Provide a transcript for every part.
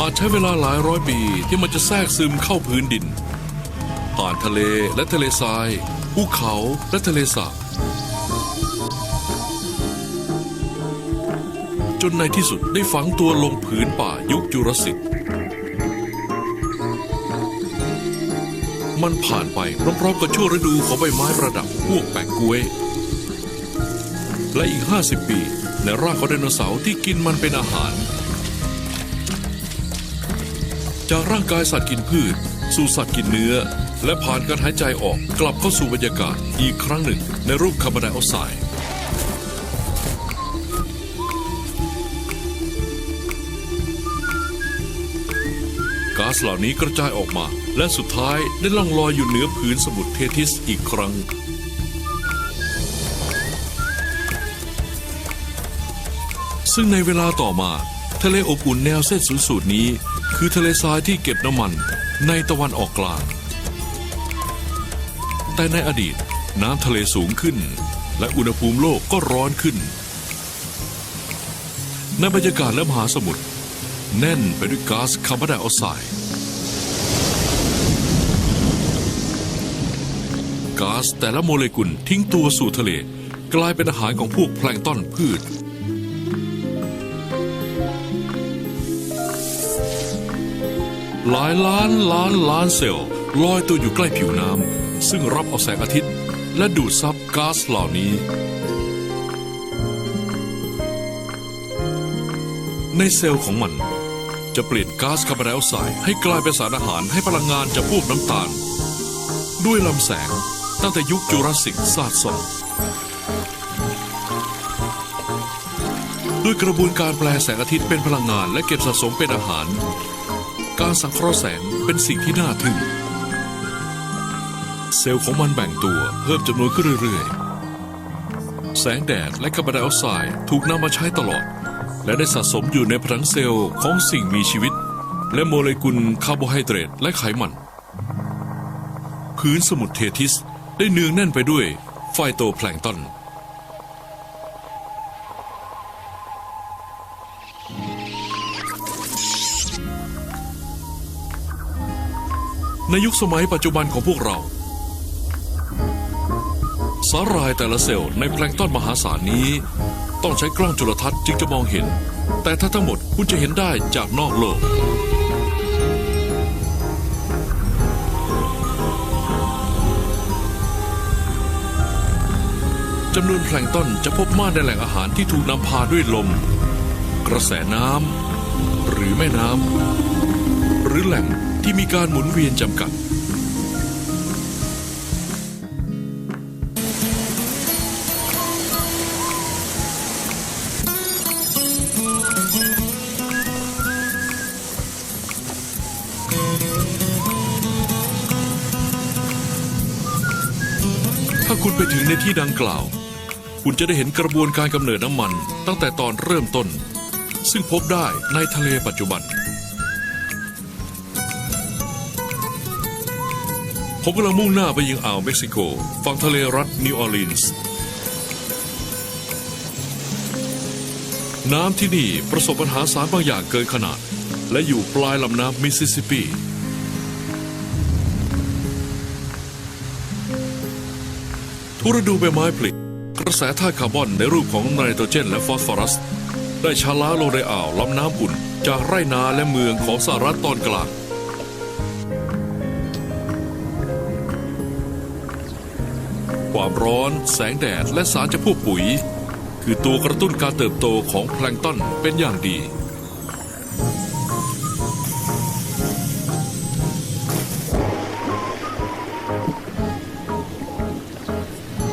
อาจใช้เวลาหลายร้อยปีที่มันจะแทรกซึมเข้าพื้นดิน ผ่านทะเลและทะเลทรายภูเขาและทะเลสาบจนในที่สุดได้ฝังตัวลงผืนป่ายุคจูรสสิกมันผ่านไปพร้อมๆกับช่วงฤดูของใบไม้ประดับพวกแปะกล้วย และอีก 50 ปี ในร่างของไดโนเสาร์ที่กินมันเป็นอาหาร จากร่างกายสัตว์กินพืช สู่สัตว์กินเนื้อ และผ่านการหายใจออกกลับเข้าสู่บรรยากาศอีกครั้งหนึ่งในรูปคาร์บอนไดออกไซด์ก๊าซเหล่านี้กระจายออกมา และสุดท้ายได้ล่องลอยอยู่เหนือผืนสมุทรเททิสอีกครั้งซึ่งในเวลาต่อมา ทะเลอบอุ่นแนวเส้นศูนย์สูตรนี้ คือทะเลทรายที่เก็บน้ำมันในตะวันออกกลาง แต่ในอดีตน้ำทะเลสูงขึ้น และอุณหภูมิโลกก็ร้อนขึ้น ในบรรยากาศและมหาสมุทรแน่นไปด้วยก๊าซคาร์บอนไดออกไซด์ก๊าซแต่ละโมเลกุลทิ้งตัวสู่ทะเล กลายเป็นอาหารของพวกแพลงต้อนพืช หลายล้านล้านล้านเซลล์ลอยตัวอยู่ใกล้ผิวน้ำซึ่งรับเอาแสงอาทิตย์ และดูดซับก๊าซเหล่านี้ ในเซลล์ของมัน จะเปลี่ยนก๊าซคาร์บอนไดออกไซด์ให้กลายเป็นสารอาหารให้พลังงานจากพวกน้ำตาล ด้วยลำแสงตั้งแต่ยุคจูราสสิกซาดส่องด้วยกระบวนการแปลแสงอาทิตย์เป็นพลังงานและเก็บสะสมเป็นอาหาร การสังเคราะห์แสงเป็นสิ่งที่น่าทึ่ง เซลล์ของมันแบ่งตัวเพิ่มจำนวนขึ้นเรื่อยๆ แสงแดดและคาร์บอนไดออกไซด์ถูกนำมาใช้ตลอด และได้สะสมอยู่ในผนังเซลล์ของสิ่งมีชีวิต และโมเลกุลคาร์โบไฮเดรตและไขมัน พื้นสมุทรเททิสได้เนืองแน่นไปด้วยไฟโตแพลงก์ตอน ในยุคสมัยปัจจุบันของพวกเรา สาหร่ายแต่ละเซลล์ในแพลงต้อนมหาศาลนี้ ต้องใช้กล้องจุลทรรศน์จึงจะมองเห็น แต่ถ้าทั้งหมดคุณจะเห็นได้จากนอกโลกจำนวนแพลงต้นจะพบมากในแหล่งอาหารที่ถูกนำพาด้วยลม กระแสน้ำหรือแม่น้ำหรือแหล่ง ที่มีการหมุนเวียนจำกัด ถ้าคุณไปถึงในที่ดังกล่าว คุณจะได้เห็นกระบวนการกำเนิดน้ำมันตั้งแต่ตอนเริ่มต้น ซึ่งพบได้ในทะเลปัจจุบัน ผมกำลังมุ่งหน้าไปยังอ่าวเม็กซิโก ฝั่งทะเลรัฐนิวออร์ลีนส์ น้ำที่นี่ประสบปัญหาสารบางอย่างเกินขนาด และอยู่ปลายลำน้ำมิสซิสซิปปี ทุกฤดูใบไม้ผลิกระแสธาตุคาร์บอนในรูปของไนโตรเจนและฟอสฟอรัส ได้ชะล้าลงในอ่าวลำน้ำอุ่น จากไร่นาและเมืองของสหรัฐตอนกลาง ความร้อน แสงแดด และสารจะพวกปุ๋ย คือตัวกระตุ้นการเติบโตของแพลงต้นเป็นอย่างดี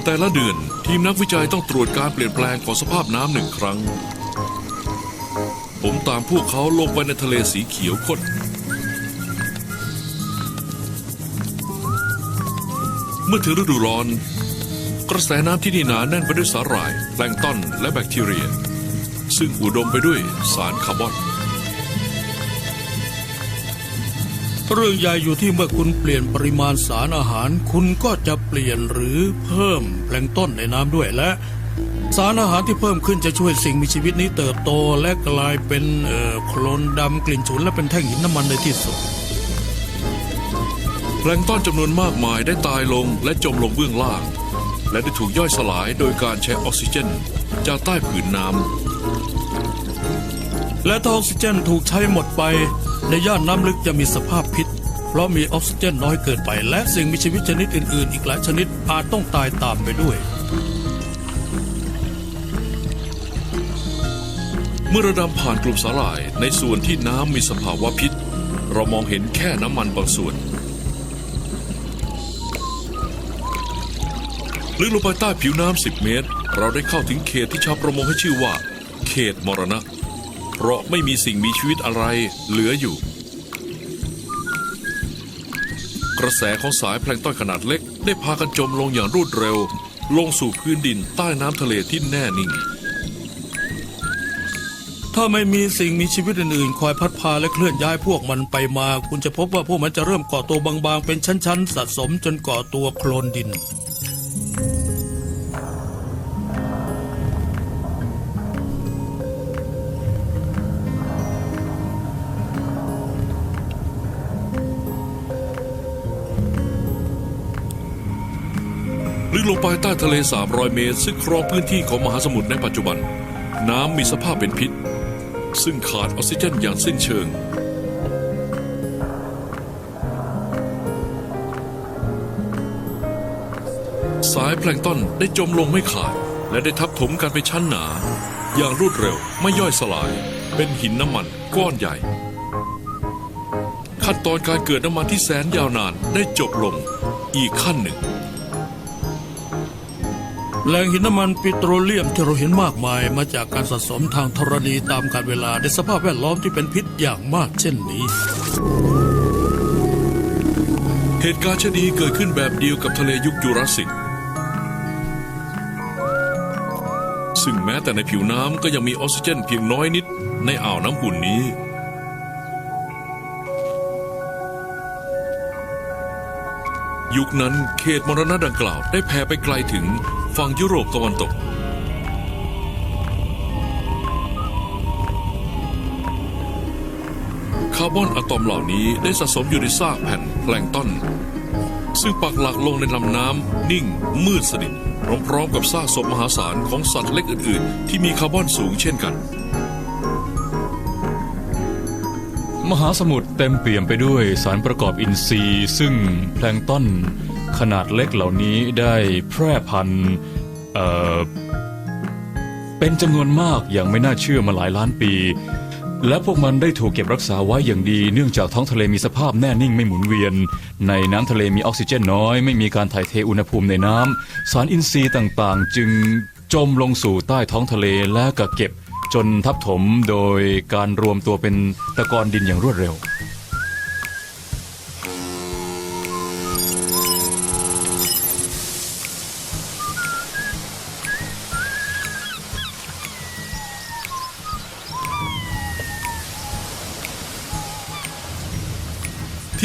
แต่ละเดือนทีมนักวิจัยต้องตรวจการเปลี่ยนแปลงของสภาพน้ำหนึ่งครั้ง ผมตามพวกเขาลงไปในทะเลสีเขียวข้นเมื่อถึงฤดูร้อน กระแสน้ำที่นี่หนาแน่นไปด้วยสาหร่ายแพลงก์ต้นและแบคทีเรีย ซึ่งอุดมไปด้วยสารคาร์บอน เรื่องใหญ่อยู่ที่เมื่อคุณเปลี่ยนปริมาณสารอาหาร คุณก็จะเปลี่ยนหรือเพิ่มแพลงก์ต้นในน้ำด้วยและ สารอาหารที่เพิ่มขึ้นจะช่วยสิ่งมีชีวิตนี้เติบโตและกลายเป็นเอ่อโคลนดำกลิ่นฉุนและเป็นแท่งหินน้ำมันในที่สุดแพลงก์ต้อนจำนวนมากมายได้ตายลงและจมลงเบื้องล่าง และได้ถูกย่อยสลายโดยการใช้ออกซิเจน จากใต้ผืนน้ำและถ้าออกซิเจนถูกใช้หมดไป ในย่านน้ำลึกจะมีสภาพพิษ เพราะมีออกซิเจนน้อยเกินไป และสิ่งมีชีวิตชนิดอื่น ๆ อีกหลายชนิดอาจต้องตายตามไปด้วย เมื่อราดำผ่านกลุ่มสาหร่ายในส่วนที่น้ำมีสภาวะพิษ เรามองเห็นแค่น้ำมันบางส่วน ลึกลงไปใต้ผิวน้ำ10เมตร เราได้เข้าถึงเขตที่ชาวประมงให้ชื่อว่า เขตมรณะ เพราะไม่มีสิ่งมีชีวิตอะไรเหลืออยู่ กระแสของสายแพลงต้อนขนาดเล็ก ได้พากันจมลงอย่างรวดเร็ว ลงสู่พื้นดินใต้น้ำทะเลที่แน่นิ่ง ถ้าไม่มีสิ่งมีชีวิตอื่นๆ คอยพัดพาและเคลื่อนย้ายพวกมันไปมา คุณจะพบว่าพวกมันจะเริ่มก่อตัวบางๆ เป็นชั้นๆ สะสมจนก่อตัวโคลนดิน ลึกลงไปใต้ทะเล 300 เมตร ซึ่งครองพื้นที่ของมหาสมุทรในปัจจุบัน น้ำมีสภาพเป็นพิษ ซึ่งขาดออกซิเจนอย่างสิ้นเชิง สายแพลงต้นได้จมลงไม่ขาด และได้ทับถมกันไปชั้นหนา อย่างรวดเร็วไม่ย่อยสลาย เป็นหินน้ำมันก้อนใหญ่ ขั้นตอนการเกิดน้ำมันที่แสนยาวนานได้จบลงอีกขั้นหนึ่ง แหล่งหินน้ำมันปิโตรเลียมที่เราเห็นมากมายมาจากการสะสมทางธรณีตามกาลเวลาในสภาพแวดล้อมที่เป็นพิษอย่างมากเช่นนี้ เหตุการณ์เช่นนี้เกิดขึ้นแบบเดียวกับทะเลยุคยูราสสิก ซึ่งแม้แต่ในผิวน้ำก็ยังมีออกซิเจนเพียงน้อยนิดในอ่าวน้ำหุ่นนี้ ยุคนั้นเขตมรณะดังกล่าวได้แผ่ไปไกลถึงฝั่งยุโรปตะวันตก คาร์บอนอะตอมเหล่านี้ได้สะสมอยู่ในซากแผ่นแพลงต้นซึ่งปักหลักลงในลำน้ำนิ่งมืดสนิทพร้อมๆกับซากศพมหาศาลของสัตว์เล็กอื่นๆ ที่มีคาร์บอนสูงเช่นกัน มหาสมุทรเต็มเปี่ยมไปด้วยสารประกอบอินทรีย์ ซึ่งแพลงต้นขนาดเล็กเหล่านี้ได้แพร่พันธุ์เอ่อเป็นจำนวนมากอย่างไม่น่าเชื่อมาหลายล้านปี และพวกมันได้ถูกเก็บรักษาไว้อย่างดี เนื่องจากท้องทะเลมีสภาพแน่นิ่งไม่หมุนเวียน ในน้ำทะเลมีออกซิเจนน้อย ไม่มีการถ่ายเทอุณหภูมิในน้ำสารอินทรีย์ต่างๆ จึงจมลงสู่ใต้ท้องทะเลและกักเก็บ จนทับถมโดยการรวมตัวเป็นตะกอนดินอย่างรวดเร็ว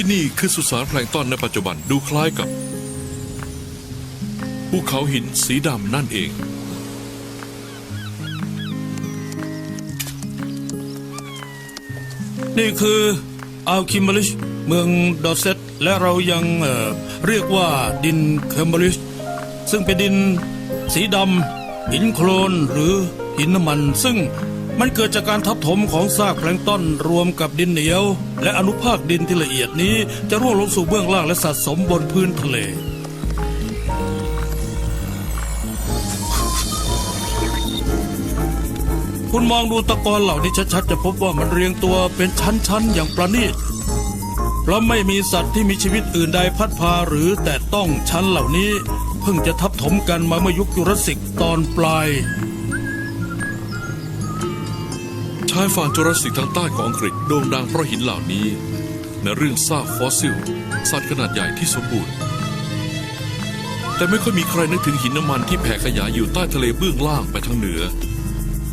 ที่นี่คือสุสานแพลงก์ต้นในปัจจุบันดูคล้ายกับภูเขาหินสีดำนั่นเอง นี่คืออัลคิมบลิชเมืองดอร์เซตและเรายังเเรียกว่าดินเคมบริชซึ่งเป็นดินสีดำหินโคลนหรือหินน้ำมัน ซึ่งมันเกิดจากการทับถมของซากแพลงต้นรวมกับดินเหนียว และอนุภาคดินที่ละเอียดนี้จะร่วงลงสู่เบื้องล่างและสะสมบนพื้นทะเล คุณมองดูตะกอนเหล่านี้ชัดๆจะพบว่ามันเรียงตัวเป็นชั้นๆ อย่างประณีตเพราะไม่มีสัตว์ที่มีชีวิตอื่นใดพัดพาหรือแต่ต้องชั้นเหล่านี้เพิ่งจะทับถมกันมาเมื่อยุคยูรสสิกตอนปลายชายฝั่งจูราสสิกทางใต้ของอังกฤษโด่งดังเพราะหินเหล่านี้ ในเรื่องซากฟอสซิล สัตว์ขนาดใหญ่ที่สมบูรณ์ แต่ไม่ค่อยมีใครนึกถึงหินน้ำมันที่แผ่ขยายอยู่ใต้ทะเลเบื้องล่างไปทางเหนือ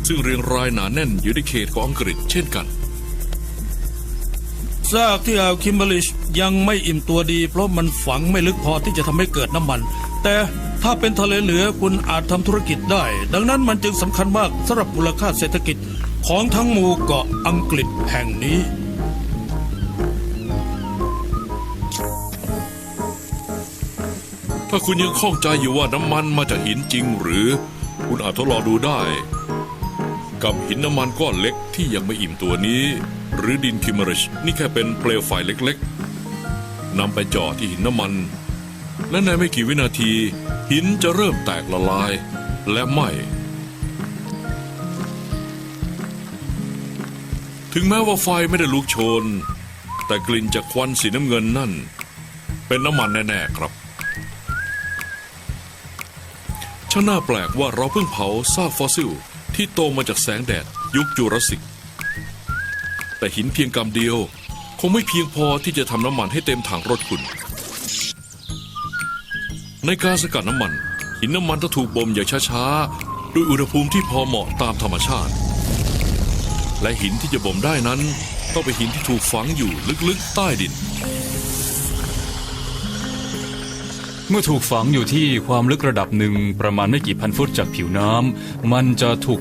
ซึ่งเรียงรายหนาแน่นอยู่ในเขตของอังกฤษเช่นกัน ซากที่อัลคิมบลิชยังไม่อิ่มตัวดี เพราะมันฝังไม่ลึกพอที่จะทำให้เกิดน้ำมันแแต่ถ้าเป็นทะเลเหนือคุณอาจทำธุรกิจได้ ดังนั้นมันจึงสำคัญมากสำหรับมูลค่าเศรษฐกิจของทั้งหมู่เกาะอังกฤษแห่งนี้ถ้าคุณยังข้องใจอยู่ว่าน้ำมันมาจากหินจริงหรือ คุณอาจทดลองดูได้ กับหินน้ำมันก้อนเล็กที่ยังไม่อิ่มตัวนี้ หรือดินคิมเมริชนี่แค่เป็นเปลวไฟเล็กๆนำไปจ่อที่หินน้ำมัน และในไม่กี่วินาที หินจะเริ่มแตกละลายและไหม้ถึงแม้ว่าไฟไม่ได้ลุกโชน แต่กลิ่นจากควันสีน้ำเงินนั่น เป็นน้ำมันแน่ๆครับช่างน่าแปลกว่าเราเพิ่งเผาซากฟอสซิล ที่โตมาจากแสงแดดยุคจูราสสิก แต่หินเพียงกำเดียว คงไม่เพียงพอที่จะทำน้ำมันให้เต็มถังรถคุณ ในการสกัดน้ำมัน หินน้ำมันต้องถูกบ่มอย่างช้าๆด้วยอุณหภูมิที่พอเหมาะตามธรรมชาติ และหินที่จะบ่มได้นั้น ต้องเป็นหินที่ถูกฝังอยู่ลึกๆใต้ดินเมื่อถูกฝังอยู่ที่ความลึกระดับหนึ่งประมาณไม่กี่พันฟุตจากผิวน้ำมันจะถูก